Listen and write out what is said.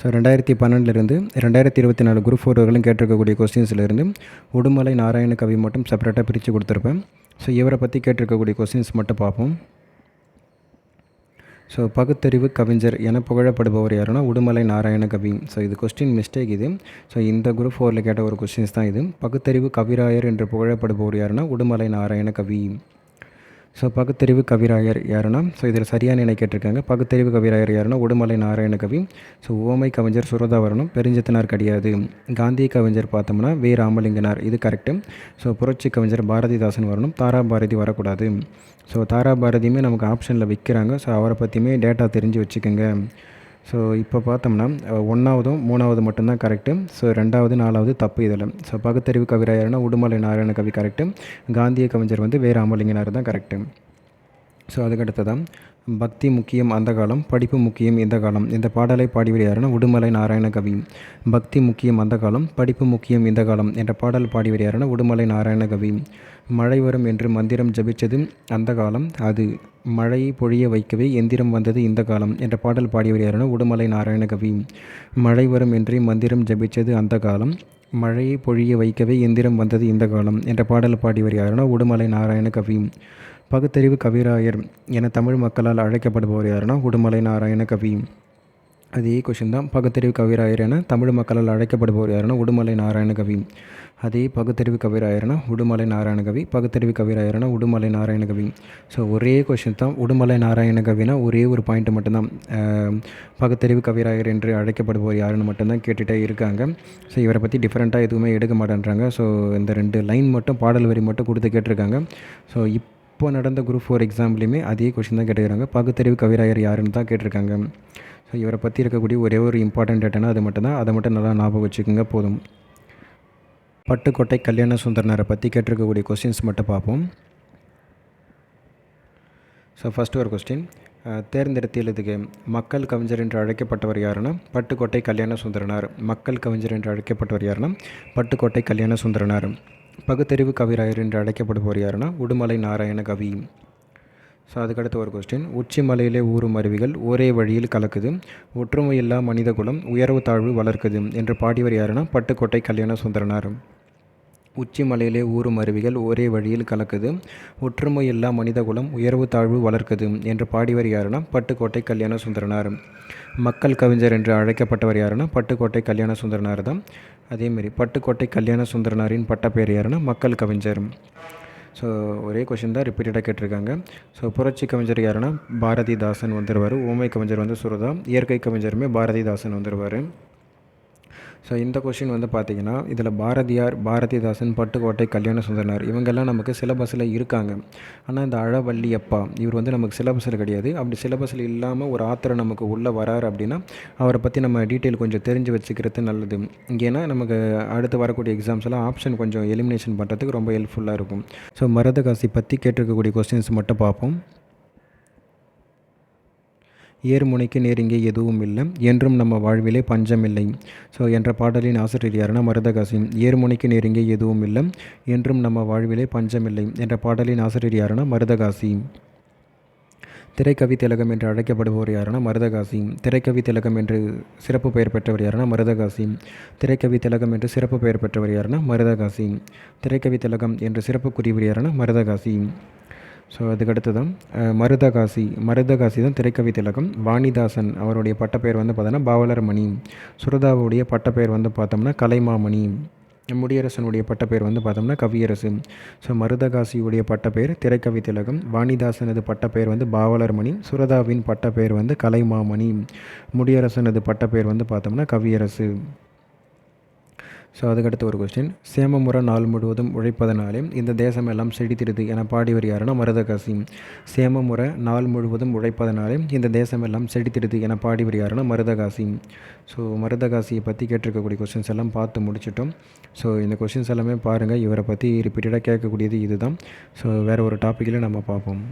So ரெண்டாயிரத்தி பன்னெண்டுலேருந்து ரெண்டாயிரத்தி இருபத்தி நாலு குரூப் ஃபோர் கேட்டிருக்கக்கூடிய கொஸ்டின்ஸ்லேருந்து உடுமலை நாராயண கவி மட்டும் செப்பரேட்டாக பிரித்து கொடுத்துருப்பேன். ஸோ இவரை பற்றி கேட்டிருக்கக்கூடிய கொஸ்டின்ஸ் மட்டும் பார்ப்போம். ஸோ பகுத்தறிவு கவிஞர் என புகழப்படுபவர் யாருன்னா உடுமலை நாராயண கவி. ஸோ இது கொஸ்டின் மிஸ்டேக் இது. ஸோ இந்த குரூப் ஃபோரில் கேட்ட ஒரு கொஸ்டின்ஸ் தான் இது. பகுத்தறிவு கவிராயர் என்று புகழப்படுபவர் யாருன்னா உடுமலை நாராயண கவி. ஸோ பகுத்தறிவு கவிராயர் யாருன்னா? ஸோ இதில் சரியான இணை கேட்டிருக்காங்க. பகுத்தறிவு கவிராயர் யாருன்னா? உடுமலை நாராயண கவி. ஸோ ஓமை கவிஞர் சுரதாவரணம் பெருஞ்சத்தினார் கிடையாது. காந்தி கவிஞர் பார்த்தோம்னா வே. ராமலிங்கனார். இது கரெக்டு ஸோ புரட்சி கவிஞர் பாரதிதாசன் வரணும். தாரா பாரதி வரக்கூடாது. ஸோ தாரா பாரதியுமே நமக்கு ஆப்ஷனில் விற்கிறாங்க ஸோ அவரை பற்றியுமே டேட்டா தெரிஞ்சு வச்சுக்கோங்க. ஸோ இப்போ பார்த்தோம்னா ஒன்றாவதும் மூணாவது மட்டும்தான் கரெக்டு ஸோ ரெண்டாவது நாலாவது தப்பு இதில் ஸோ பகுத்தறிவு கவிராயர்னா உடுமலை நாராயண கவி கரெக்டு காந்திய கவிஞர் வந்து வேறு அமலிங்கனார் தான் கரெக்டு ஸோ அதுக்கடுத்ததான் பக்தி முக்கியம் அந்த காலம் படிப்பு முக்கியம் இந்த காலம். இந்த பாடலை பாடியவர் யாருன்னா உடுமலை நாராயண கவி. பக்தி முக்கியம் அந்த காலம் படிப்பு முக்கியம் இந்த காலம் என்ற பாடல் பாடியவர் யாருன்னா உடுமலை நாராயண கவி. மழை வரும் என்று மந்திரம் ஜபிச்சது அந்த காலம் அது மழையை பொழிய வைக்கவே எந்திரம் வந்தது இந்த காலம் என்ற பாடல் பாடியவர் யாருன்னா உடுமலை நாராயண கவி மழை வரும் என்று மந்திரம் ஜபித்தது அந்த காலம் மழையை பொழிய வைக்கவே எந்திரம் வந்தது இந்த காலம் என்ற பாடல் பாடியவர் யாருன்னா உடுமலை நாராயண கவி பகுத்தறிவு கவிராயர் என தமிழ் மக்களால் அழைக்கப்படுபவர் யாருன்னா உடுமலை நாராயண கவி அதே கொஷின் தான். பகுத்தறிவு கவிராயர் என தமிழ் மக்களால் அழைக்கப்படுபவர் யாருன்னா உடுமலை நாராயண கவி. அதே பகுத்தறிவு கவிராயர்னா உடுமலை நாராயண கவி பகுத்தறிவு கவிராயர்னா உடுமலை நாராயண கவி. ஸோ ஒரே கொஷின் தான். உடுமலை நாராயணகவினா ஒரே ஒரு பாயிண்ட் மட்டும்தான். பகுத்தறிவு கவிராயர் என்று அழைக்கப்படுபவர் யாருன்னு மட்டும்தான் கேட்டுகிட்டே இருக்காங்க. ஸோ இவரை பற்றி டிஃப்ரெண்ட்டாக எதுவுமே எடுக்க மாட்டேன்றாங்க. ஸோ இந்த ரெண்டு லைன் மட்டும் பாடல் வரி மட்டும் கொடுத்து கேட்டிருக்காங்க. ஸோ இப் இப்போ நடந்த குரூப் ஃபோர் எக்ஸாம்லேயுமே அதே கொஷின் தான் கேட்டுக்கிறாங்க. பகுத்தறிவு கவிராயர் யாருன்னு தான் கேட்டிருக்காங்க. ஸோ இவரை பற்றி இருக்கக்கூடிய ஒரே ஒரு இம்பார்ட்டன்ட் டேட்டானா அது மட்டும்தான் அதை மட்டும் நல்லா ஞாபகம் வச்சுக்கோங்க போதும். பட்டுக்கோட்டை கல்யாண சுந்தரனாரை பற்றி கேட்டிருக்கக்கூடிய கொஸ்டின்ஸ் மட்டும் பார்ப்போம். ஸோ ஃபஸ்ட்டு ஒரு கொஸ்டின் தேர்ந்தெடுத்து எழுதுக. மக்கள் கவிஞர் என்று அழைக்கப்பட்டவர் யாருன்னா? பட்டுக்கோட்டை கல்யாண சுந்தரனார். மக்கள் கவிஞர் என்று அழைக்கப்பட்டவர் யாருன்னா? பட்டுக்கோட்டை கல்யாண சுந்தரனார். பகுத்தறிவு கவிராயர் என்று அழைக்கப்படுபவர் யாருன்னா உடுமலை நாராயண கவி. ஸோ அதுக்கடுத்த ஒரு கொஸ்டின் உச்சி மலையிலே ஊறும் அருவிகள் ஒரே வழியில் கலக்குது. ஒற்றுமையில்லா மனித குலம் உயர்வு தாழ்வு வளர்க்குது என்று பாடியவர் யாருன்னா பட்டுக்கோட்டை கல்யாண சுந்தரனார். உச்சி மலையிலே ஊறும் அருவிகள் ஒரே வழியில் கலக்குது. ஒற்றுமையில்லா மனித குலம் உயர்வு தாழ்வு வளர்க்குது என்று பாடியவர் யாருன்னா பட்டுக்கோட்டை கல்யாண சுந்தரனார். மக்கள் கவிஞர் என்று அழைக்கப்பட்டவர் யாருன்னா பட்டுக்கோட்டை கல்யாண சுந்தரனார் தான். அதேமாரி பட்டுக்கோட்டை கல்யாண சுந்தரனாரின் பட்டப்பேர் யாருன்னா மக்கள் கவிஞர். ஸோ ஒரே கொஷின் தான் ரிப்பீட்டடாக கேட்டிருக்காங்க. ஸோ புரட்சி கவிஞர் யாருன்னா பாரதிதாசன் வந்துடுவார் ஊமை கவிஞர் வந்து சுரதா. இயற்கை கவிஞருமே பாரதிதாசன் வந்துடுவார் ஸோ இந்த கொஷின் வந்து பார்த்திங்கன்னா இதில் பாரதியார் பாரதிதாசன் பட்டுக்கோட்டை கல்யாண சுந்தரனார் இவங்கெல்லாம் நமக்கு சிலபஸில் இருக்காங்க. ஆனால் இந்த அழவள்ளி அப்பா இவர் வந்து நமக்கு சிலபஸில் கிடையாது. அப்படி சிலபஸில் இல்லாமல் ஒரு ஆத்தரை நமக்கு உள்ளே வராரு அப்படின்னா அவரை பற்றி நம்ம டீட்டெயில் கொஞ்சம் தெரிஞ்சு வச்சுக்கிறது நல்லது. ஏன்னா நமக்கு அடுத்து வரக்கூடிய எக்ஸாம்ஸ் எல்லாம் ஆப்ஷன் கொஞ்சம் எலிமினேஷன் பண்ணுறதுக்கு ரொம்ப ஹெல்ப்ஃபுல்லாக இருக்கும். ஸோ மரதகாசி பற்றி கேட்டிருக்கக்கூடிய கொஸ்டின்ஸ் மட்டும் பார்ப்போம். ஏர்முனைக்கு நெருங்கிய எதுவும் இல்லை. என்றும் நம்ம வாழ்விலே பஞ்சம் இல்லை. ஸோ என்ற பாடலின் ஆசிரியர் யாருன்னா மருதகாசி ஏர்முனைக்கு நெருங்கிய எதுவும் இல்லை. என்றும் நம்ம வாழ்விலே பஞ்சம் இல்லை. என்ற பாடலின் ஆசிரியர் யாருன்னா மருதகாசி. திரைக்கவி திலகம் என்று அழைக்கப்படுபவர் யாருன்னா மருதகாசி. திரைக்கவி திலகம் என்று சிறப்பு பெயர் பெற்றவர் யாருன்னா மருதகாசி. திரைக்கவி திலகம் என்று சிறப்பு பெயர் பெற்றவர் யாருன்னா மருதகாசி. திரைக்கவி திலகம் என்று சிறப்புக்குரியவர் யாருன்னா மருதகாசி. ஸோ அதுக்கடுத்து தான் மருதகாசி மருதகாசி தான் திரைக்கவி திலகம். வாணிதாசன் அவருடைய பட்டப்பெயர் வந்து பார்த்தோன்னா பாவலர் மணி சுரதாவுடைய பட்டப்பெயர் வந்து பார்த்தோம்னா கலைமாமணி. முடியரசனுடைய பட்டப்பெயர் வந்து பார்த்தோம்னா கவியரசு. ஸோ மருதகாசியுடைய பட்டப்பெயர் திரைக்கவி திலகம். வாணிதாசனது பட்டப்பெயர் வந்து பாவலர் மணி சுரதாவின் பட்டப்பெயர் வந்து கலைமாமணி. முடியரசனது பட்டப்பெயர் வந்து பார்த்தோம்னா கவியரசு. ஸோ அதுக்கடுத்த ஒரு கொஸ்டின் சேமமுறை நாள் முழுவதும் உழைப்பதனாலே இந்த தேசம் எல்லாம் செழித்திருது என பாடிவர் யாருன்னா மருதகாசி சேமமுறை நாள் முழுவதும் உழைப்பதனாலே இந்த தேசம் எல்லாம் செழித்திருது என பாடிவர் யாருன்னா மருதகாசி ஸோ மருதகாசியை பற்றி கேட்டிருக்கக்கூடிய கொஸ்டின்ஸ் எல்லாம் பார்த்து முடிச்சிட்டோம். ஸோ இந்த கொஸ்டின்ஸ் எல்லாமே பாருங்கள் இவரை பற்றி ரிப்பீட்டடாக கேட்கக்கூடியது இதுதான். ஸோ வேறு ஒரு டாப்பிக்கில் நம்ம பார்ப்போம்.